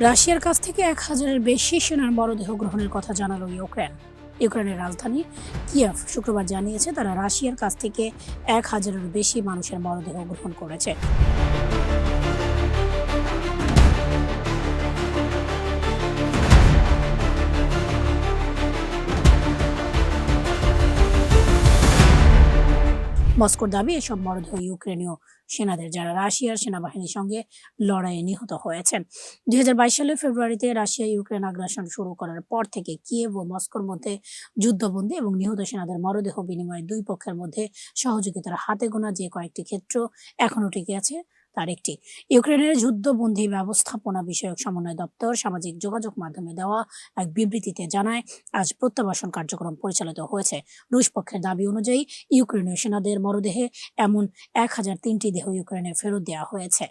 রাশিয়ার কাছ থেকে এক হাজারের বেশি সেনার মরদেহ গ্রহণের কথা জানালো ইউক্রেন। ইউক্রেনের রাজধানী কিয়েভ শুক্রবার জানিয়েছে তারা রাশিয়ার কাছ থেকে এক হাজারের বেশি মানুষের মরদেহ গ্রহণ করেছে। মস্কোর দাবি, এসব মরদেহ ইউক্রেনীয় সেনাদের যারা রাশিয়ার সেনাবাহিনীর সঙ্গে লড়াইয়ে নিহত হয়েছেন। দুই সালে ফেব্রুয়ারিতে রাশিয়া ইউক্রেন আগ্রাসন শুরু করার পর থেকে কিয়েভ ও মস্কোর মধ্যে যুদ্ধবন্দি এবং নিহত সেনাদের মরদেহ বিনিময়ে দুই পক্ষের মধ্যে সহযোগিতার হাতে গোনা যে কয়েকটি ক্ষেত্র এখনও টিকে আছে তার একটি। ইউক্রেনের যুদ্ধবন্দী ব্যবস্থাপনা বিষয়ক সমন্বয় দপ্তর সামাজিক যোগাযোগ মাধ্যমে দেওয়া এক বিবৃতিতে জানায়, আজ প্রত্যাবাসন কার্যক্রম পরিচালিত হয়েছে। রুশ পক্ষের দাবি অনুযায়ী ইউক্রেনীয় সেনাদের মরদেহে এমন এক হাজার তিনটি দেহ ইউক্রেনে ফেরত দেওয়া হয়েছে।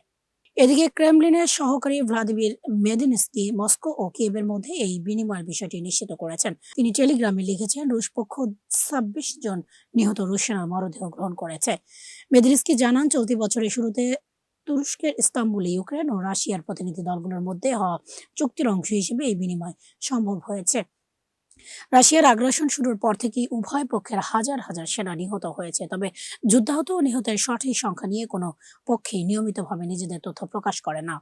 এদিকে ক্রেমলিনের সহকারী ভ্লাদিমির মেদিনস্কি মস্কো ও কিয়েভের মধ্যে এই বিনিময়ের বিষয়টি নিশ্চিত করেছেন। তিনি টেলিগ্রামে লিখেছেন, রুশ পক্ষ ছাব্বিশ জন নিহত রুশ সেনার মরদেহ গ্রহণ করেছে। মেদিনস্কি জানান, চলতি বছরের শুরুতে তুরস্কের ইস্তাম্বুলে ইউক্রেন ও রাশিয়ার প্রতিনিধি দলগুলোর মধ্যে হওয়া চুক্তির অংশ হিসেবে এই বিনিময় সম্ভব হয়েছে। রাশিয়ার আগ্রাসন শুরুর পর থেকেই উভয় পক্ষের হাজার হাজার সেনা নিহত হয়েছে। তবে যুদ্ধাহত ও নিহতের সঠিক সংখ্যা নিয়ে কোনো পক্ষেই নিয়মিতভাবে নিজেদের তথ্য প্রকাশ করে না।